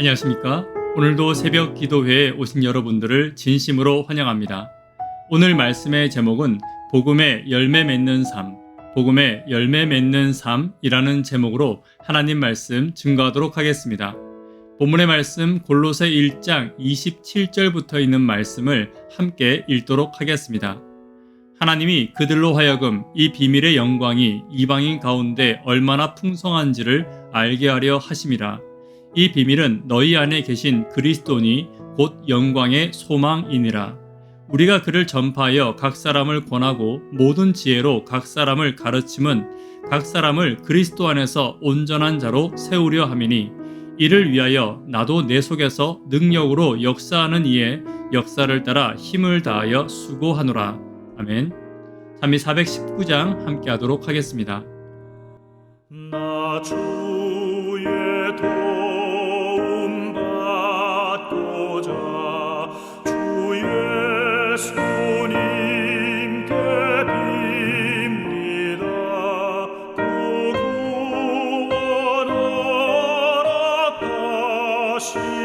안녕하십니까? 오늘도 새벽 기도회에 오신 여러분들을 진심으로 환영합니다. 오늘 말씀의 제목은 복음의 열매 맺는 삶, 복음의 열매 맺는 삶이라는 제목으로 하나님 말씀 증거하도록 하겠습니다. 본문의 말씀 골로새 1장 27절부터 있는 말씀을 함께 읽도록 하겠습니다. 하나님이 그들로 하여금 이 비밀의 영광이 이방인 가운데 얼마나 풍성한지를 알게 하려 하심이라. 이 비밀은 너희 안에 계신 그리스도니 곧 영광의 소망이니라. 우리가 그를 전파하여 각 사람을 권하고 모든 지혜로 각 사람을 가르침은 각 사람을 그리스도 안에서 온전한 자로 세우려 함이니 이를 위하여 나도 내 속에서 능력으로 역사하는 이의 역사를 따라 힘을 다하여 수고하노라. 아멘. 잠이 419장 함께 하도록 하겠습니다. 나 주의 도 가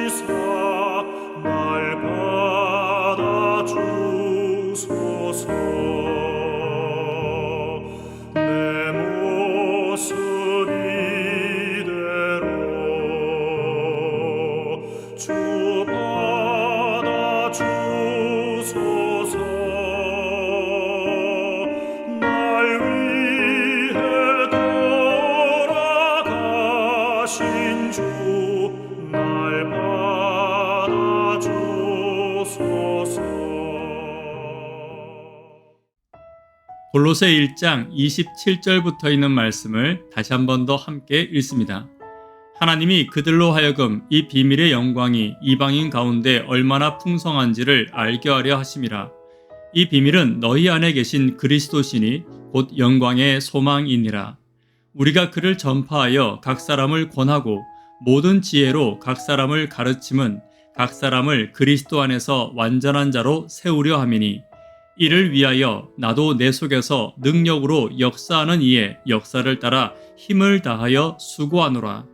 골로새 1장 27절부터 있는 말씀을 다시 한 번 더 함께 읽습니다. 하나님이 그들로 하여금 이 비밀의 영광이 이방인 가운데 얼마나 풍성한지를 알게 하려 하심이라. 이 비밀은 너희 안에 계신 그리스도시니 곧 영광의 소망이니라. 우리가 그를 전파하여 각 사람을 권하고 모든 지혜로 각 사람을 가르침은 각 사람을 그리스도 안에서 완전한 자로 세우려 함이니 이를 위하여 나도 내 속에서 능력으로 역사하는 이의 역사를 따라 힘을 다하여 수고하노라.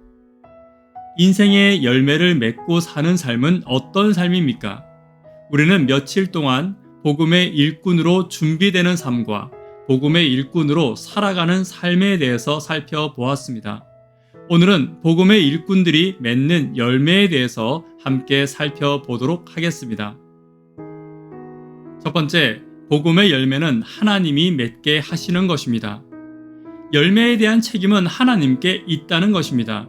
인생의 열매를 맺고 사는 삶은 어떤 삶입니까? 우리는 며칠 동안 복음의 일꾼으로 준비되는 삶과 복음의 일꾼으로 살아가는 삶에 대해서 살펴보았습니다. 오늘은 복음의 일꾼들이 맺는 열매에 대해서 함께 살펴보도록 하겠습니다. 첫 번째, 복음의 열매는 하나님이 맺게 하시는 것입니다. 열매에 대한 책임은 하나님께 있다는 것입니다.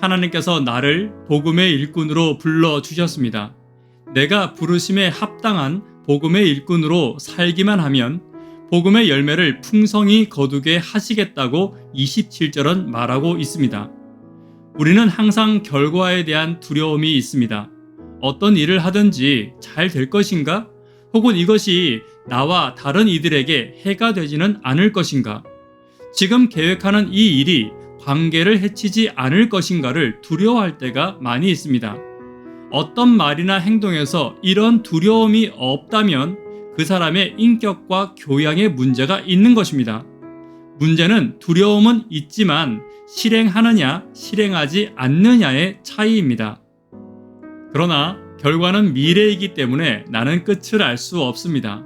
하나님께서 나를 복음의 일꾼으로 불러 주셨습니다. 내가 부르심에 합당한 복음의 일꾼으로 살기만 하면 복음의 열매를 풍성히 거두게 하시겠다고 27절은 말하고 있습니다. 우리는 항상 결과에 대한 두려움이 있습니다. 어떤 일을 하든지 잘 될 것인가? 혹은 이것이 나와 다른 이들에게 해가 되지는 않을 것인가? 지금 계획하는 이 일이 관계를 해치지 않을 것인가를 두려워할 때가 많이 있습니다. 어떤 말이나 행동에서 이런 두려움이 없다면 그 사람의 인격과 교양에 문제가 있는 것입니다. 문제는 두려움은 있지만 실행하느냐, 실행하지 않느냐의 차이입니다. 그러나 결과는 미래이기 때문에 나는 끝을 알 수 없습니다.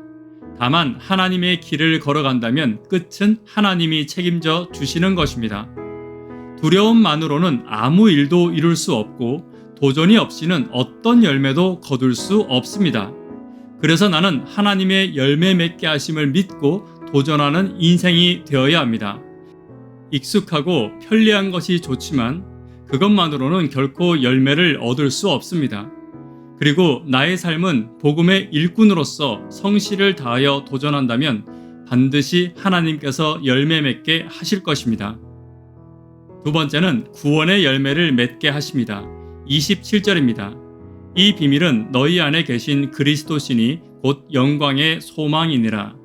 다만 하나님의 길을 걸어간다면 끝은 하나님이 책임져 주시는 것입니다. 두려움만으로는 아무 일도 이룰 수 없고 도전이 없이는 어떤 열매도 거둘 수 없습니다. 그래서 나는 하나님의 열매 맺게 하심을 믿고 도전하는 인생이 되어야 합니다. 익숙하고 편리한 것이 좋지만 그것만으로는 결코 열매를 얻을 수 없습니다. 그리고 나의 삶은 복음의 일꾼으로서 성실을 다하여 도전한다면 반드시 하나님께서 열매 맺게 하실 것입니다. 두 번째는 구원의 열매를 맺게 하십니다. 27절입니다. 이 비밀은 너희 안에 계신 그리스도시니 곧 영광의 소망이니라.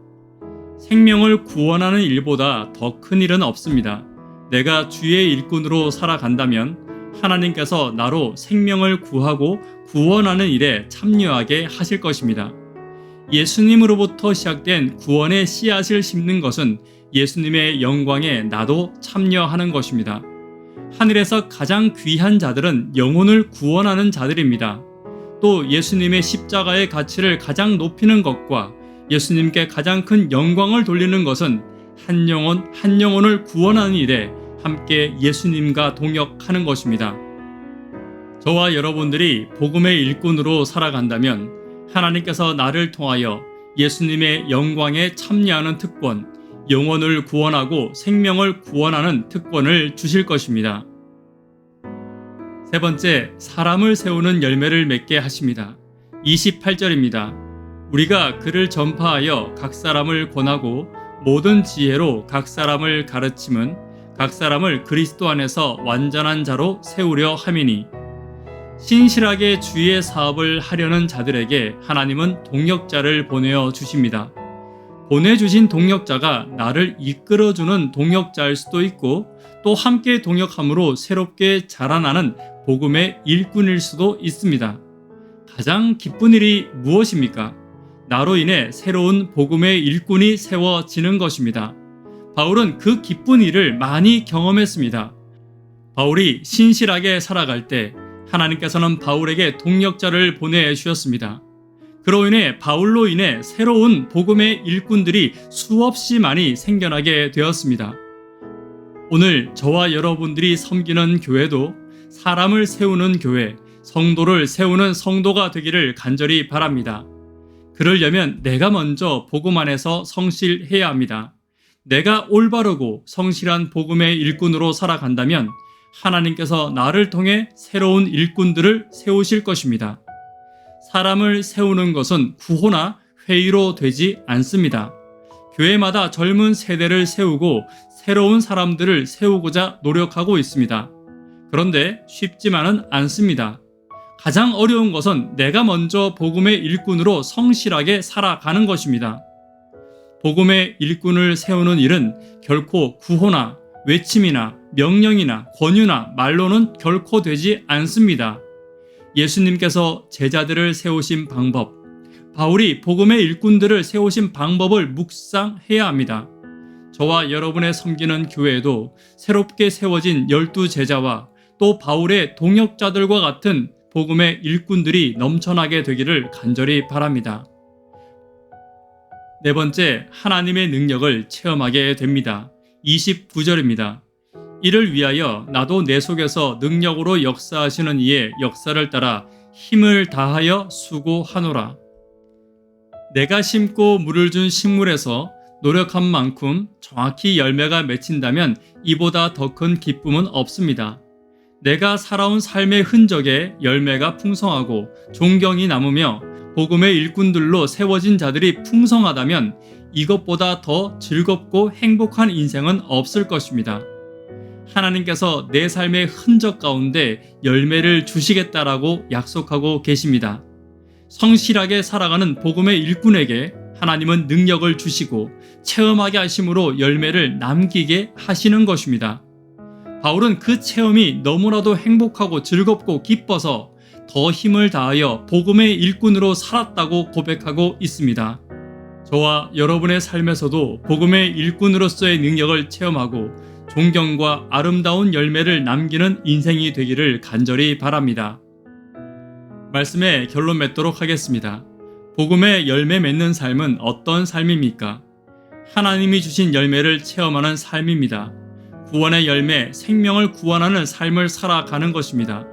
생명을 구원하는 일보다 더 큰 일은 없습니다. 내가 주의 일꾼으로 살아간다면 하나님께서 나로 생명을 구하고 구원하는 일에 참여하게 하실 것입니다. 예수님으로부터 시작된 구원의 씨앗을 심는 것은 예수님의 영광에 나도 참여하는 것입니다. 하늘에서 가장 귀한 자들은 영혼을 구원하는 자들입니다. 또 예수님의 십자가의 가치를 가장 높이는 것과 예수님께 가장 큰 영광을 돌리는 것은 한 영혼 한 영혼을 구원하는 일에 함께 예수님과 동역하는 것입니다. 저와 여러분들이 복음의 일꾼으로 살아간다면 하나님께서 나를 통하여 예수님의 영광에 참여하는 특권, 영혼을 구원하고 생명을 구원하는 특권을 주실 것입니다. 세 번째, 사람을 세우는 열매를 맺게 하십니다. 28절입니다. 우리가 그를 전파하여 각 사람을 권하고 모든 지혜로 각 사람을 가르침은 각 사람을 그리스도 안에서 완전한 자로 세우려 함이니 신실하게 주의 사업을 하려는 자들에게 하나님은 동역자를 보내어 주십니다. 보내주신 동역자가 나를 이끌어주는 동역자일 수도 있고 또 함께 동역함으로 새롭게 자라나는 복음의 일꾼일 수도 있습니다. 가장 기쁜 일이 무엇입니까? 나로 인해 새로운 복음의 일꾼이 세워지는 것입니다. 바울은 그 기쁜 일을 많이 경험했습니다. 바울이 신실하게 살아갈 때 하나님께서는 바울에게 동력자를 보내주셨습니다. 그로 인해 바울로 인해 새로운 복음의 일꾼들이 수없이 많이 생겨나게 되었습니다. 오늘 저와 여러분들이 섬기는 교회도 사람을 세우는 교회, 성도를 세우는 성도가 되기를 간절히 바랍니다. 그러려면 내가 먼저 복음 안에서 성실해야 합니다. 내가 올바르고 성실한 복음의 일꾼으로 살아간다면 하나님께서 나를 통해 새로운 일꾼들을 세우실 것입니다. 사람을 세우는 것은 구호나 회의로 되지 않습니다. 교회마다 젊은 세대를 세우고 새로운 사람들을 세우고자 노력하고 있습니다. 그런데 쉽지만은 않습니다. 가장 어려운 것은 내가 먼저 복음의 일꾼으로 성실하게 살아가는 것입니다. 복음의 일꾼을 세우는 일은 결코 구호나 외침이나 명령이나 권유나 말로는 결코 되지 않습니다. 예수님께서 제자들을 세우신 방법, 바울이 복음의 일꾼들을 세우신 방법을 묵상해야 합니다. 저와 여러분의 섬기는 교회에도 새롭게 세워진 열두 제자와 또 바울의 동역자들과 같은 복음의 일꾼들이 넘쳐나게 되기를 간절히 바랍니다. 네 번째, 하나님의 능력을 체험하게 됩니다. 29절입니다. 이를 위하여 나도 내 속에서 능력으로 역사하시는 이의 역사를 따라 힘을 다하여 수고하노라. 내가 심고 물을 준 식물에서 노력한 만큼 정확히 열매가 맺힌다면 이보다 더 큰 기쁨은 없습니다. 내가 살아온 삶의 흔적에 열매가 풍성하고 존경이 남으며 복음의 일꾼들로 세워진 자들이 풍성하다면 이것보다 더 즐겁고 행복한 인생은 없을 것입니다. 하나님께서 내 삶의 흔적 가운데 열매를 주시겠다라고 약속하고 계십니다. 성실하게 살아가는 복음의 일꾼에게 하나님은 능력을 주시고 체험하게 하심으로 열매를 남기게 하시는 것입니다. 바울은 그 체험이 너무나도 행복하고 즐겁고 기뻐서 더 힘을 다하여 복음의 일꾼으로 살았다고 고백하고 있습니다. 저와 여러분의 삶에서도 복음의 일꾼으로서의 능력을 체험하고 존경과 아름다운 열매를 남기는 인생이 되기를 간절히 바랍니다. 말씀의 결론 맺도록 하겠습니다. 복음의 열매 맺는 삶은 어떤 삶입니까? 하나님이 주신 열매를 체험하는 삶입니다. 구원의 열매, 생명을 구원하는 삶을 살아가는 것입니다.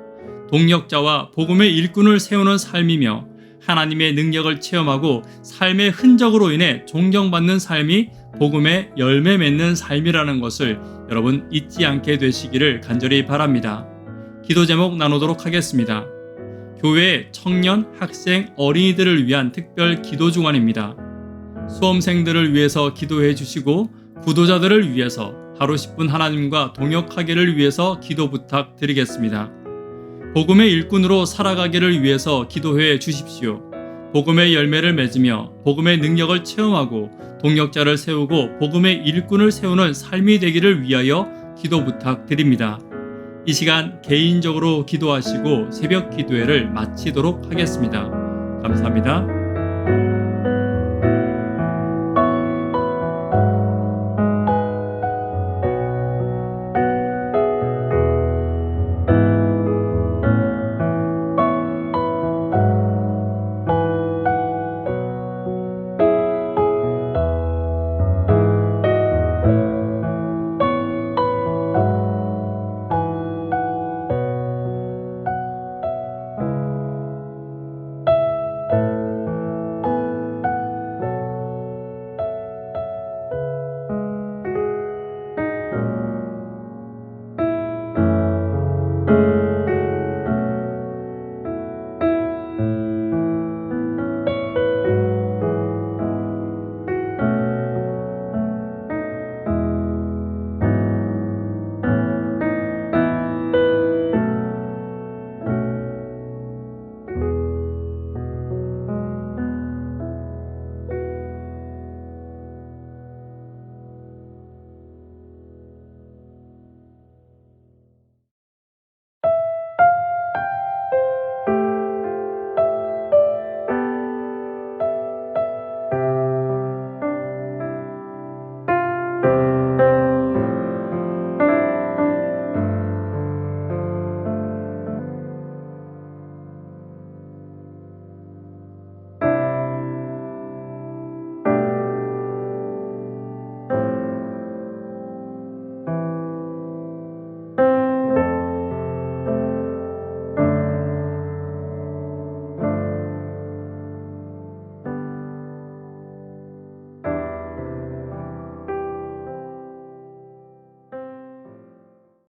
동력자와 복음의 일꾼을 세우는 삶이며 하나님의 능력을 체험하고 삶의 흔적으로 인해 존경받는 삶이 복음의 열매 맺는 삶이라는 것을 여러분 잊지 않게 되시기를 간절히 바랍니다. 기도 제목 나누도록 하겠습니다. 교회 청년, 학생, 어린이들을 위한 특별 기도 중간입니다. 수험생들을 위해서 기도해 주시고 구도자들을 위해서 하루 10분 하나님과 동역하기를 위해서 기도 부탁드리겠습니다. 복음의 일꾼으로 살아가기를 위해서 기도해 주십시오. 복음의 열매를 맺으며 복음의 능력을 체험하고 동역자를 세우고 복음의 일꾼을 세우는 삶이 되기를 위하여 기도 부탁드립니다. 이 시간 개인적으로 기도하시고 새벽 기도회를 마치도록 하겠습니다. 감사합니다.